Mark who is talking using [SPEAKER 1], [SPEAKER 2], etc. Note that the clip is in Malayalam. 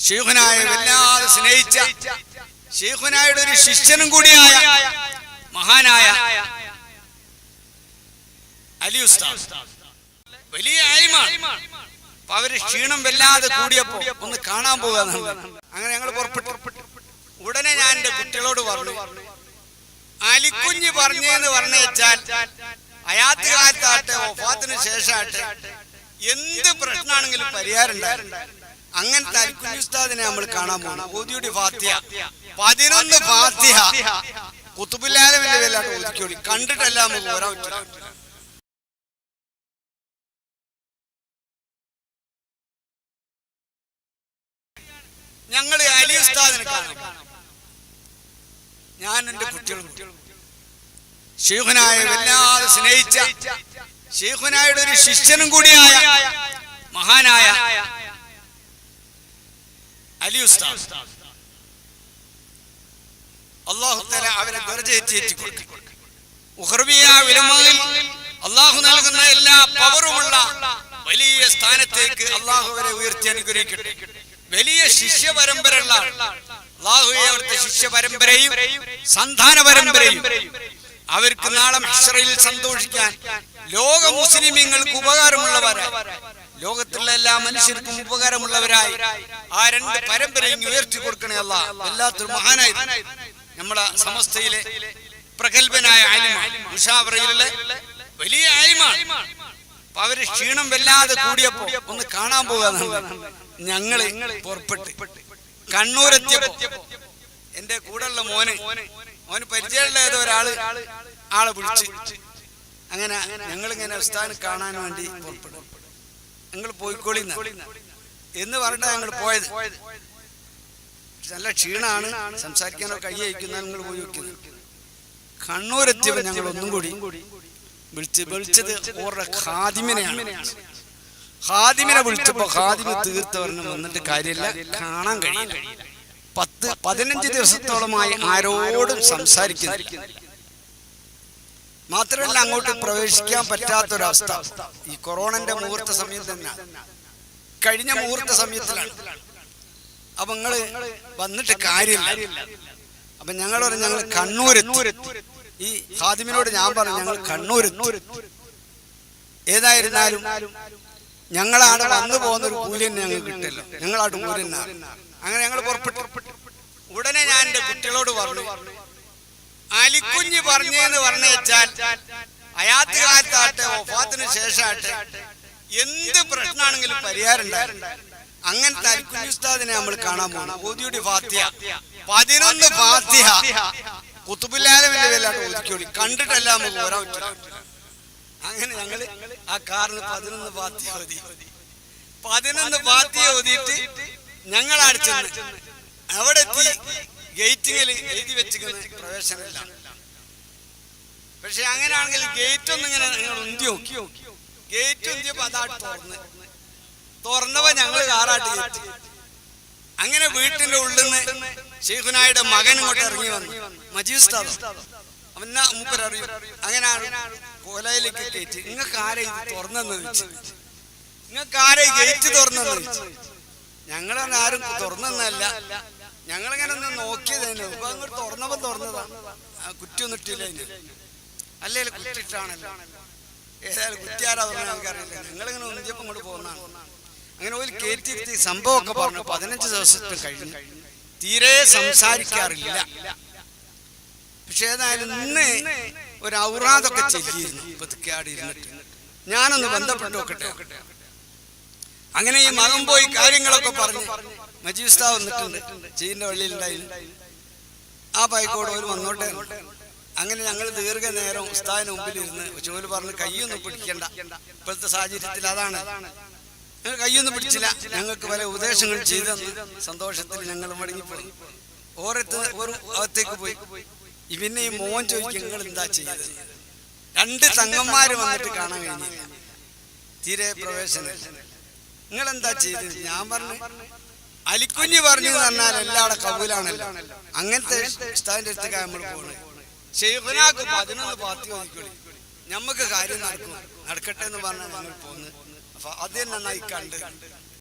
[SPEAKER 1] ഷെയ്ഖുനായ വല്ലാതെ സ്നേഹിച്ച ഷെയ്ഖുനായുടെ ഒരു ശിഷ്യനും കൂടിയായ മഹാനായ അലി ഉസ്താദ്. വലിയ ആയിമാണ്. അപ്പൊ അവർ ക്ഷീണം വല്ലാതെ കൂടിയപ്പോ ഒന്ന് കാണാൻ പോകാൻ അങ്ങനെ ഞങ്ങൾ ഉടനെ ഞാൻ എന്റെ കുട്ടികളോട് പറഞ്ഞു അലിക്കുഞ്ഞ് പറഞ്ഞെന്ന് പറഞ്ഞു വെച്ചാൽ അയാത്ത് കാലത്താട്ടെ ഒഫാത്തിന് ശേഷമാട്ടെ എന്ത് പ്രശ്നമാണെങ്കിലും പരിഹാരം ഉണ്ടായിരുന്നു അങ്ങനത്തെ ഉസ്താദിനെ നമ്മൾ കാണാൻ പോകണം ഓതിയുടെ ഫാത്തിയ പതിനൊന്ന് ഫാത്തിയ കുത്തുബുല്ലാലമിന്റെ പേരിലാട്ട് ഒതുക്കിയോടി കണ്ടിട്ടല്ല നമുക്ക് ഞങ്ങൾ അലി ഉസ്താദിനെ കാണാം ഞാൻ എന്റെ കുട്ടികളും ഷെയ്ഖുനായ വല്ലാതെ സ്നേഹിച്ച ഷെയ്ഖുനായുടെ ഒരു ശിഷ്യനും കൂടിയായ മഹാനായ അലി ഉസ്താദ്. അള്ളാഹു തല അവരെ ദർജയേറ്റി കൊടുക്കും അള്ളാഹു നൽകുന്ന എല്ലാ പവറുമുള്ള വലിയ സ്ഥാനത്തേക്ക് അള്ളാഹു അവരെ ഉയർത്തി അനുഗ്രഹിക്കട്ടെ. വലിയ ശിഷ്യ പരമ്പരയുള്ള അള്ളാഹുവെ അവിടുത്തെ ശിഷ്യ പരമ്പരയും സന്താന പരമ്പരയും അവർക്ക് നാളെ മിശ്രയിൽ സന്തോഷിക്കാൻ ലോക മുസ്ലിമീങ്ങൾക്ക് ഉപകാരമുള്ളവരായി. ലോകത്തുള്ള എല്ലാ മനുഷ്യർക്കും ഉപകാരമുള്ളവരായി. ആ രണ്ട് പരമ്പരയും ഉയർത്തി കൊടുക്കണേ അല്ല വല്ലാത്തൊരു മഹാനായി. നമ്മളെ സമസ്തയിലെ പ്രഗത്ഭനായ ആലിമാണ് വലിയ ആലിമാണ് അവർ ക്ഷീണം വല്ലാതെ കൂടിയപ്പോ ഒന്ന് കാണാൻ പോകാന്നുണ്ട് ഞങ്ങൾ പുറപ്പെട്ട് കണ്ണൂരെത്തിയപ്പോ എന്റെ കൂടെയുള്ള മോന് മോന് പരിചയമുള്ള ഏതോ ഒരാൾ ആളെ വിളിച്ച്. അങ്ങനെ ഞങ്ങളിങ്ങനെ ഇങ്ങനെ കാണാൻ വേണ്ടി പുറപ്പെടും. ഞങ്ങൾ പോയിക്കോളി എന്ന് പറഞ്ഞാ ഞങ്ങൾ പോയത്. നല്ല ക്ഷീണാണ് സംസാരിക്കാനോ കൈ അയക്കുന്ന ഞങ്ങൾ പോയി വെക്കുന്നത് കണ്ണൂരെത്തിയപ്പോ ഞങ്ങൾ ഒന്നും കൂടി വിളിച്ച് വിളിച്ചത് ഓരുടെ ഖാദിമിനെയാണ്. ഖാദിമിനെ വിളിച്ചപ്പോ ഖാദിമി തീർത്തവരന് വന്നിട്ട് കാര്യമില്ല. കാണാൻ കഴിയില്ല. പത്ത് പതിനഞ്ച് ദിവസത്തോളമായി ആരോടും സംസാരിക്കുന്നില്ല. മാത്രമല്ല അങ്ങോട്ട് പ്രവേശിക്കാൻ പറ്റാത്തൊരവസ്ഥ. ഈ കൊറോണന്റെ മുഹൂർത്ത സമയം തന്നെ കഴിഞ്ഞ മുഹൂർത്ത സമയത്തിലാണ്. അപ്പൊ നിങ്ങൾ വന്നിട്ട് കാര്യമില്ല. അപ്പൊ ഞങ്ങൾ പറഞ്ഞു ഞങ്ങൾ കണ്ണൂർ ഈ ഹാദിമിനോട് ഞാൻ പറഞ്ഞു ഞങ്ങൾ കണ്ണൂർ ഏതായിരുന്നാലും ഞങ്ങളാണ് വന്നു പോകുന്ന ഒരു കൂലി തന്നെ ഞങ്ങൾ കിട്ടില്ല ഞങ്ങളാട്ട് കൂലി അങ്ങനെ ഞങ്ങൾ പുറപ്പെട്ടു. ഉടനെ ഞാൻ എന്റെ കുട്ടികളോട് പറഞ്ഞു. അലിക്കുഞ്ഞ് പറഞ്ഞെന്ന് പറഞ്ഞു വെച്ചാൽ അയാത്ത് കാലത്താട്ടെ ഒഫാത്തിന് ശേഷമാട്ടെ എന്ത് പ്രശ്നമാണെങ്കിലും പരിഹാരം ഉണ്ടായിരുന്നു അങ്ങനത്തെ അലിക്കുഞ്ഞ് ഉസ്താദിനെ നമ്മൾ കാണാൻ പോകണം ഓതിയുടെ ഫാത്തിയ പതിനൊന്ന് ഫാത്തിയ കുത്തുപില്ലാതെ ഒതുക്കിയോടി കണ്ടിട്ടല്ല നമുക്ക് ഓരോ അങ്ങനെ ഞങ്ങൾ ആ കാറിന് പതിനൊന്ന് പാത്തിയ ഓതി പതിനൊന്ന് പാത്തിയ ഓതിയിട്ട് ഞങ്ങൾ അടിച്ചു അവിടെ എത്തി ഗേറ്റിങ്ങിൽ എഴുതി വെച്ചിരിക്കുന്നത് പ്രവേശനമില്ല. പക്ഷെ അങ്ങനെയാണെങ്കിൽ ഗേറ്റ് ഒന്നും ഇങ്ങനെ നിങ്ങൾ ഉന്തി നോക്കി. ഗേറ്റ് ഉന്തിയപ്പോ അതാട്ട് തുറന്ന് തുറന്നപ്പോ ഞങ്ങൾ കാറാട്ട് അങ്ങനെ വീട്ടിന്റെ ഉള്ളിൽ നിന്ന് ഷെയ്ഖുനായുടെ മകൻ ഇങ്ങോട്ട് ഇറങ്ങി വന്നു. മജീസ്താദ്? അവന മൂപ്പരറിയും അങ്ങനെ കൊലയിലേക്ക് കയറ്റി. നിങ്ങൾക്ക് ആരെ തുറന്നെന്ന് ചോദിച്ചു? നിങ്ങൾക്ക് ആരെ ഗേറ്റ് തുറന്നെന്ന് ചോദിച്ചു? ഞങ്ങളാരും ആരും തുറന്നല്ല ഞങ്ങളിങ്ങനെ ഒന്ന് നോക്കിയതന്നെ ഇപ്പൊ അങ്ങോട്ട് തുറന്നപ്പോ തുറന്നതാ. കുറ്റിയൊന്നും ഇട്ടില്ല അതിന്. അല്ലേ? കുറ്റിട്ടാണല്ലോ ഏതായാലും കുറ്റിയാരാ തുറന്ന നമുക്കറിയില്ല ഞങ്ങളിങ്ങനെ ഒന്നിച്ചപ്പം ഇങ്ങോട്ട് പോകുന്നതാണ് അങ്ങനെ ഒരു കയറ്റിയിരുത്തി സംഭവമൊക്കെ പറഞ്ഞു. പതിനഞ്ച് ദിവസത്തിൽ കഴിഞ്ഞു തീരെ സംസാരിക്കാറില്ല. പക്ഷെ ഏതായാലും ഇന്ന് ഒരു ഔറാദൊക്കെ ചെല്ലിയിരുന്നു. പതുക്കാടി ഇരുന്നിട്ട്. ഞാനൊന്ന് ബന്ധപ്പെട്ടു നോക്കട്ടെ. അങ്ങനെ ഈ മകം പോയി കാര്യങ്ങളൊക്കെ പറഞ്ഞു മജീസ്ത വന്നിട്ടുണ്ട് ചീന്റെ വള്ളിയിലുണ്ടായിരുന്നു ആ ബൈക്കോട് ഒരു വന്നോട്ടെ. അങ്ങനെ ഞങ്ങൾ ദീർഘനേരം ഉസ്താദിന് മുമ്പിൽ ഇരുന്ന് ചോൽ പറഞ്ഞ് കൈയൊന്നും പിടിക്കണ്ട. ഇപ്പോഴത്തെ സാഹചര്യത്തിൽ അതാണ്. ഞങ്ങൾ കൈയൊന്നും പിടിച്ചില്ല. ഞങ്ങൾക്ക് പല ഉപദേശങ്ങൾ ചെയ്തെന്ന് സന്തോഷത്തിൽ ഞങ്ങൾ മടങ്ങിപ്പോയി. ഓരത്ത് ഒരു അകത്തേക്ക് പോയി. ഇവനെ ഈ മോൻ ചോദിക്കും നിങ്ങൾ എന്താ ചെയ്തത്? രണ്ട് തങ്ങന്മാര് വന്നിട്ട് കാണാൻ കഴിഞ്ഞില്ല. തീരെ പ്രവേശനം. നിങ്ങൾ എന്താ ചെയ്തത്? ഞാൻ പറഞ്ഞു അലിക്കുഞ്ഞ് പറഞ്ഞു എന്ന് പറഞ്ഞാൽ എല്ലാവിടെ കബൂലാണല്ലോ. അങ്ങനത്തെ ഉസ്താദിന്റെ അടുത്തേക്ക് നമ്മൾ പോണത്. ഷെയ്ഖുനാക്ക് പതിനൊന്ന് പാത്തി ഒതുക്കളി ഞമ്മക്ക് കാര്യം നടക്കും. നടക്കട്ടെ എന്ന് പറഞ്ഞാൽ നമ്മൾ പോകുന്നത് അപ്പൊ അത് തന്നെ നന്നായി കണ്ട്.